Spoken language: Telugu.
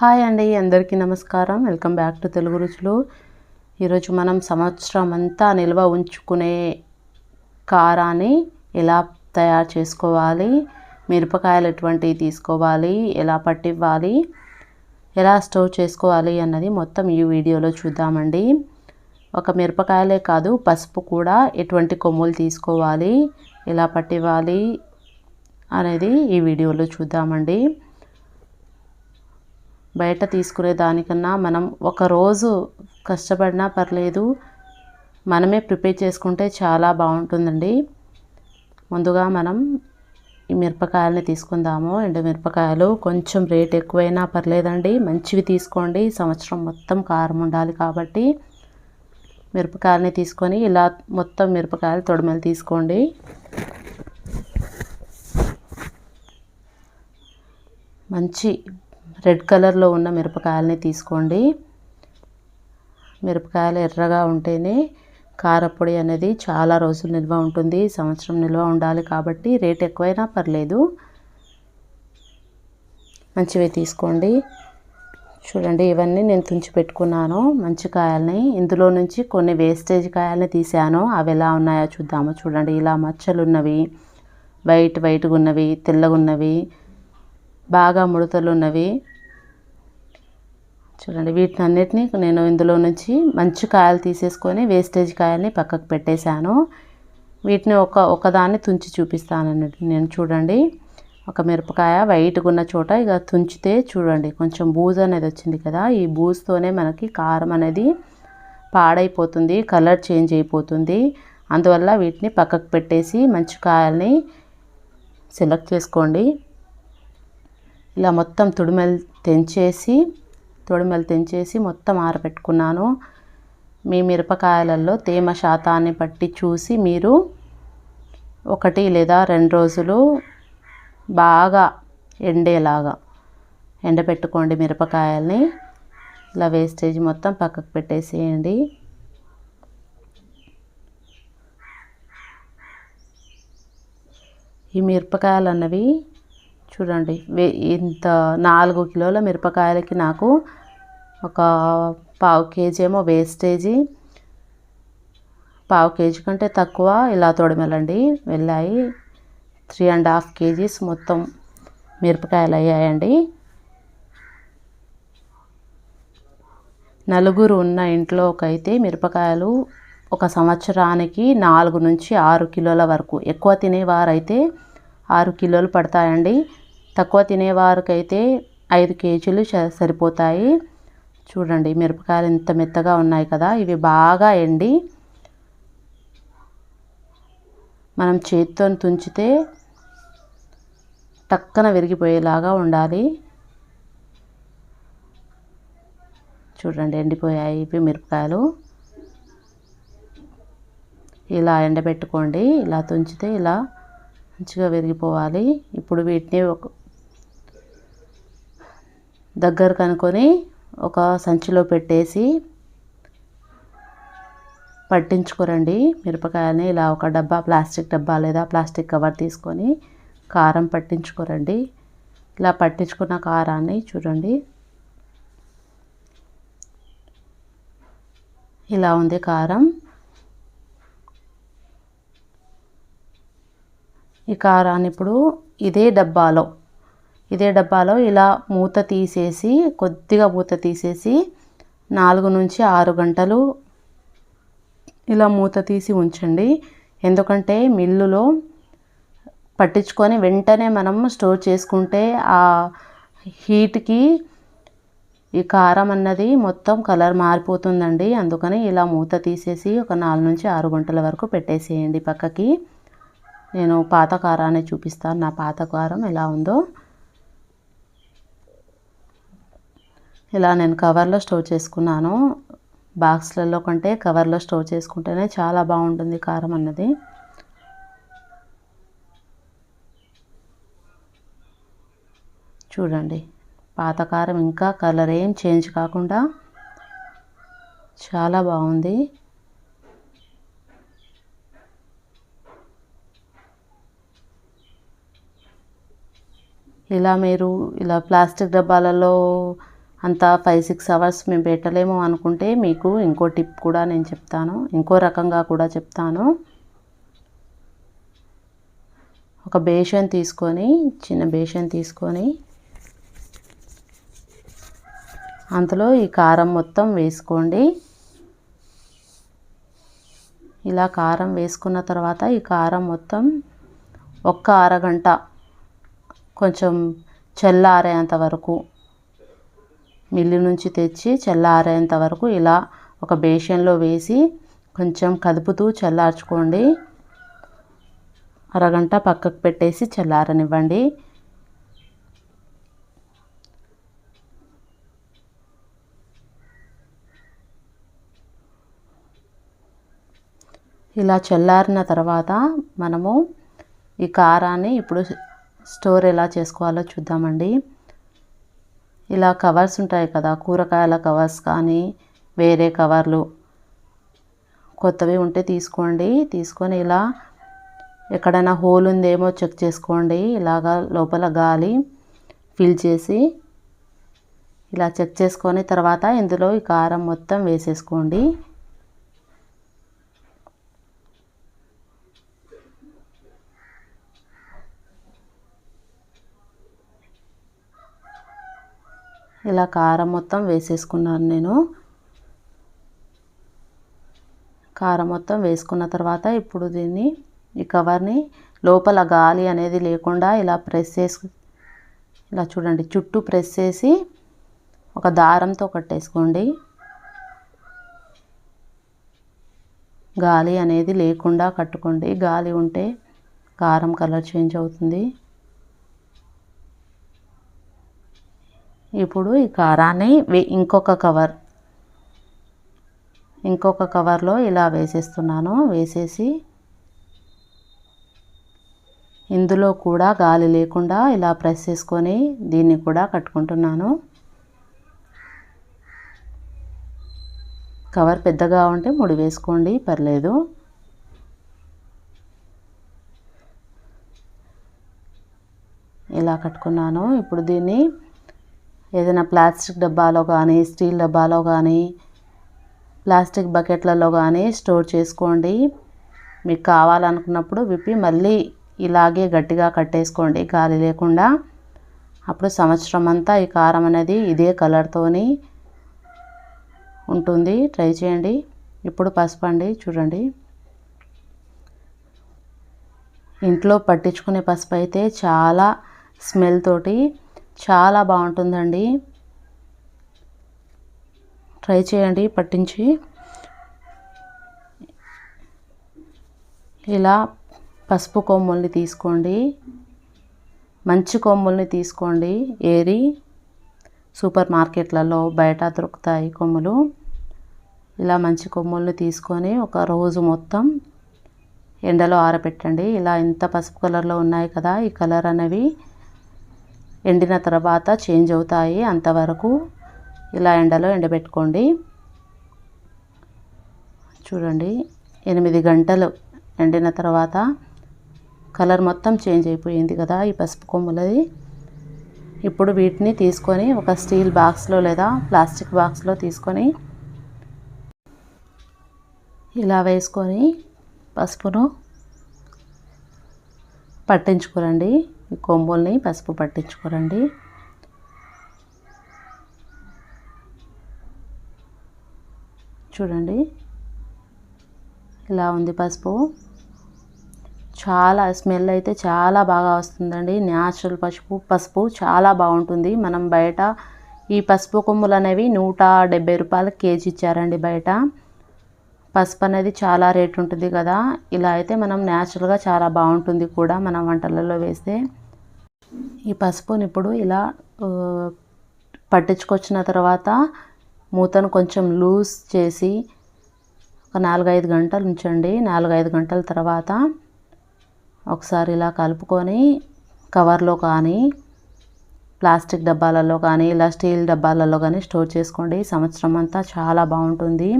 హాయ్ అండి అందరికీ నమస్కారం. వెల్కమ్ బ్యాక్ టు తెలుగు రుచులు. ఈరోజు మనం సంవత్సరం అంతా నిల్వ ఉంచుకునే కారాన్ని ఎలా తయారు చేసుకోవాలి మిరపకాయలు ఎటువంటివి తీసుకోవాలి ఎలా పట్టివ్వాలి ఎలా స్టోర్ చేసుకోవాలి అన్నది మొత్తం ఈ వీడియోలో చూద్దామండి. ఒక మిరపకాయలే కాదు పసుపు కూడా ఎటువంటి కొమ్ములు తీసుకోవాలి ఎలా పట్టివ్వాలి అనేది ఈ వీడియోలో చూద్దామండి. బయట తీసుకునే దానికన్నా మనం ఒక రోజు కష్టపడినా పర్లేదు మనమే ప్రిపేర్ చేసుకుంటే చాలా బాగుంటుందండి. ముందుగా మనం ఈ మిరపకాయలని తీసుకుందాము. ఎండు మిరపకాయలు కొంచెం రేట్ ఎక్కువైనా పర్లేదండి. మంచివి తీసుకోండి. సంవత్సరం మొత్తం కారం ఉండాలి కాబట్టి మిరపకాయలని తీసుకొని ఇలా మొత్తం మిరపకాయలు తొడమలు తీసుకోండి. మంచి రెడ్ కలర్లో ఉన్న మిరపకాయలని తీసుకోండి. మిరపకాయలు ఎర్రగా ఉంటేనే కారపొడి అనేది చాలా రోజులు నిల్వ ఉంటుంది. సంవత్సరం నిల్వ ఉండాలి కాబట్టి రేట్ ఎక్కువైనా పర్లేదు. మంచివి తీసుకోండి. చూడండి ఇవన్నీ నేను తుంచి పెట్టుకున్నాను. మంచి కాయల్ని. ఇందులో నుంచి కొన్ని వేస్టేజ్ కాయల్ని తీసాను అవి ఎలా ఉన్నాయో చూద్దాము. చూడండి ఇలా మచ్చలు ఉన్నవి వైట్ వైట్గా ఉన్నవి తెల్లగా ఉన్నవి బాగా ముడతలు ఉన్నవి చూడండి వీటిని అన్నిటినీ నేను ఇందులో నుంచి మంచి కాయలు తీసేసుకొని వేస్టేజ్ కాయల్ని పక్కకు పెట్టేశాను. వీటిని ఒక ఒకదాన్ని తుంచి చూపిస్తాను అన్నట్టు నేను చూడండి. ఒక మిరపకాయ వైట్గా ఉన్న చోట ఇక తుంచితే చూడండి కొంచెం బూజు అనేది వచ్చింది కదా ఈ బూజుతోనే మనకి కారం అనేది పాడైపోతుంది కలర్ చేంజ్ అయిపోతుంది. అందువల్ల వీటిని పక్కకు పెట్టేసి మంచి కాయల్ని సెలెక్ట్ చేసుకోండి. ఇలా మొత్తం తుడిమెలు తెంచేసి తొడిమెలు తెంచేసి మొత్తం ఆరబెట్టుకున్నాను. మీ మిరపకాయలలో తేమ శాతాన్ని బట్టి చూసి మీరు ఒకటి లేదా రెండు రోజులు బాగా ఎండేలాగా ఎండబెట్టుకోండి మిరపకాయల్ని. ఇలా వేస్టేజ్ మొత్తం పక్కకు పెట్టేసేయండి. ఈ మిరపకాయలు అన్నవి చూడండి ఇంత నాలుగు కిలోల మిరపకాయలకి నాకు ఒక పావు కేజీ ఏమో వేస్టేజీ పావు కేజీ కంటే తక్కువ ఇలా తొడమెలండి వెళ్ళాయి. త్రీ అండ్ హాఫ్ కేజీస్ మొత్తం మిరపకాయలు అయ్యాయండి నలుగురు ఉన్న ఇంట్లోకైతే మిరపకాయలు ఒక సంవత్సరానికి నాలుగు నుంచి ఆరు కిలోల వరకు ఎక్కువ తినేవారైతే ఆరు కిలోలు పడతాయండి. తక్కువ తినేవారికైతే ఐదు కేజీలు సరిపోతాయి. చూడండి మిరపకాయలు ఎంత మెత్తగా ఉన్నాయి కదా ఇవి బాగా ఎండి మనం చేతితో తుంచితే టక్కన విరిగిపోయేలాగా ఉండాలి. చూడండి ఎండిపోయాయి ఇవి మిరపకాయలు. ఇలా ఎండబెట్టుకోండి ఇలా తుంచితే ఇలా మంచిగా విరిగిపోవాలి. ఇప్పుడు వీటిని ఒక దగ్గర కనుకొని ఒక సంచిలో పెట్టేసి పట్టించుకోరండి మిరపకాయని ఇలా ఒక డబ్బా ప్లాస్టిక్ డబ్బా లేదా ప్లాస్టిక్ కవర్ తీసుకొని కారం పట్టించుకోరండి. ఇలా పట్టించుకున్న కారాన్ని చూడండి. ఇలా ఉంది కారం. ఈ కారాన్ని ఇప్పుడు ఇదే డబ్బాలో ఇదే డబ్బాలో ఇలా మూత తీసేసి కొద్దిగా మూత తీసేసి నాలుగు నుంచి ఆరు గంటలు ఇలా మూత తీసి ఉంచండి. ఎందుకంటే మిల్లులో పట్టించుకొని వెంటనే మనం స్టోర్ చేసుకుంటే ఆ హీట్కి ఈ కారం అన్నది మొత్తం కలర్ మారిపోతుందండి. అందుకని ఇలా మూత తీసేసి ఒక నాలుగు నుంచి ఆరు గంటల వరకు పెట్టేసేయండి పక్కకి. నేను పాత కారాన్ని చూపిస్తాను. నా పాత కారం ఎలా ఉందో. ఇలా నేను కవర్లో స్టోర్ చేసుకున్నాను. బాక్స్లలో కంటే కవర్లో స్టోర్ చేసుకుంటేనే చాలా బాగుంటుంది కారం అన్నది. చూడండి పాత కారం ఇంకా కలర్ ఏం చేంజ్ కాకుండా చాలా బాగుంది. ఇలా మీరు ఇలా ప్లాస్టిక్ డబ్బాలలో అంత ఫైవ్ సిక్స్ అవర్స్ మేము పెట్టలేము అనుకుంటే మీకు ఇంకో టిప్ కూడా నేను చెప్తాను. ఇంకో రకంగా కూడా చెప్తాను. ఒక బేషన్ తీసుకొని చిన్న బేషన్ తీసుకొని అందులో ఈ కారం మొత్తం వేసుకోండి. ఇలా కారం వేసుకున్న తర్వాత ఈ కారం మొత్తం ఒక్క అరగంట కొంచెం చల్లారేంత వరకు మిల్లు నుంచి తెచ్చి చల్లారేంత వరకు ఇలా ఒక బేషన్లో వేసి కొంచెం కదుపుతూ చల్లార్చుకోండి. అరగంట పక్కకు పెట్టేసి చల్లారనివ్వండి. ఇలా చల్లారిన తర్వాత మనము ఈ కారాన్ని ఇప్పుడు స్టోర్ ఎలా చేసుకోవాలో చూద్దామండి. ఇలా కవర్స్ ఉంటాయి కదా కూరగాయల కవర్స్ కానీ వేరే కవర్లు కొత్తవి ఉంటే తీసుకోండి. తీసుకొని ఇలా ఎక్కడైనా హోల్ ఉందేమో చెక్ చేసుకోండి. ఇలాగా లోపల గాలి ఫిల్ చేసి ఇలా చెక్ చేసుకొని తర్వాత ఇందులో ఈ కారం మొత్తం వేసేసుకోండి. ఇలా కారం మొత్తం వేసేసుకున్నాను నేను. కారం మొత్తం వేసుకున్న తర్వాత ఇప్పుడు దీన్ని ఈ కవర్ని లోపల గాలి అనేది లేకుండా ఇలా ప్రెస్ చేసి ఇలా చూడండి చుట్టూ ప్రెస్ చేసి ఒక దారంతో కట్టేసుకోండి. గాలి అనేది లేకుండా కట్టుకోండి. గాలి ఉంటే కారం కలర్ చేంజ్ అవుతుంది. ఇప్పుడు ఈ కారాన్ని ఇంకొక కవర్ ఇంకొక కవర్లో ఇలా వేసేస్తున్నాను. వేసేసి ఇందులో కూడా గాలి లేకుండా ఇలా ప్రెస్ చేసుకొని దీన్ని కూడా కట్టుకుంటున్నాను. కవర్ పెద్దగా ఉంటే ముడి వేసుకోండి పర్లేదు. ఇలా కట్టుకున్నాను. ఇప్పుడు దీన్ని ఏదైనా ప్లాస్టిక్ డబ్బాలో కానీ స్టీల్ డబ్బాలో కానీ ప్లాస్టిక్ బకెట్లలో కానీ స్టోర్ చేసుకోండి. మీకు కావాలనుకున్నప్పుడు విప్పి మళ్ళీ ఇలాగే గట్టిగా కట్టేసుకోండి. గాలి లేకుండా. అప్పుడు సంవత్సరం అంతా ఈ కారం అనేది ఇదే కలర్తోని ఉంటుంది. ట్రై చేయండి. ఇప్పుడు పసుపు అండి చూడండి. ఇంట్లో పట్టించుకునే పసుపు అయితే చాలా స్మెల్ తోటి చాలా బాగుంటుందండి. ట్రై చేయండి పట్టించి. ఇలా పసుపు కొమ్ముల్ని తీసుకోండి. మంచి కొమ్ముల్ని తీసుకోండి. ఏరి సూపర్ మార్కెట్లలో బయట దొరుకుతాయి కొమ్ములు. ఇలా మంచి కొమ్ముల్ని తీసుకొని ఒక రోజు మొత్తం ఎండలో ఆరబెట్టండి. ఇలా ఇంత పసుపు కలర్లో ఉన్నాయి కదా ఈ కలర్ అనేవి ఎండిన తర్వాత చేంజ్ అవుతాయి అంతవరకు. ఇలా ఎండలో ఎండబెట్టుకోండి. చూడండి ఎనిమిది గంటలు ఎండిన తర్వాత కలర్ మొత్తం చేంజ్ అయిపోయింది కదా ఈ పసుపు కొమ్ములది. ఇప్పుడు వీటిని తీసుకొని ఒక స్టీల్ బాక్స్లో లేదా ప్లాస్టిక్ బాక్స్లో తీసుకొని ఇలా వేసుకొని పసుపును పట్టించుకోరండి. ఈ కొమ్ముల్ని పసుపు పట్టించుకోరండి. చూడండి. ఇలా ఉంది పసుపు. చాలా స్మెల్ అయితే చాలా బాగా వస్తుందండి. న్యాచురల్ పసుపు పసుపు చాలా బాగుంటుంది. మనం బయట ఈ పసుపు కొమ్ములు అనేవి నూట డెబ్బై రూపాయలు కేజీ ఇచ్చారండి బయట. పసుపు అనేది చాలా రేట్ ఉంటుంది కదా. ఇలా అయితే మనం న్యాచురల్గా చాలా బాగుంటుంది కూడా మనం వంటలలో వేస్తే. ఈ పసుపుని ఇప్పుడు ఇలా పట్టించుకొచ్చిన తర్వాత మూతను కొంచెం లూజ్ చేసి ఒక నాలుగైదు గంటలు ఉంచండి. నాలుగైదు గంటల తర్వాత ఒకసారి ఇలా కలుపుకొని కవర్లో కానీ ప్లాస్టిక్ డబ్బాలలో కానీ ఇలా స్టీల్ డబ్బాలలో కానీ స్టోర్ చేసుకోండి. సంవత్సరం అంతా చాలా బాగుంటుంది.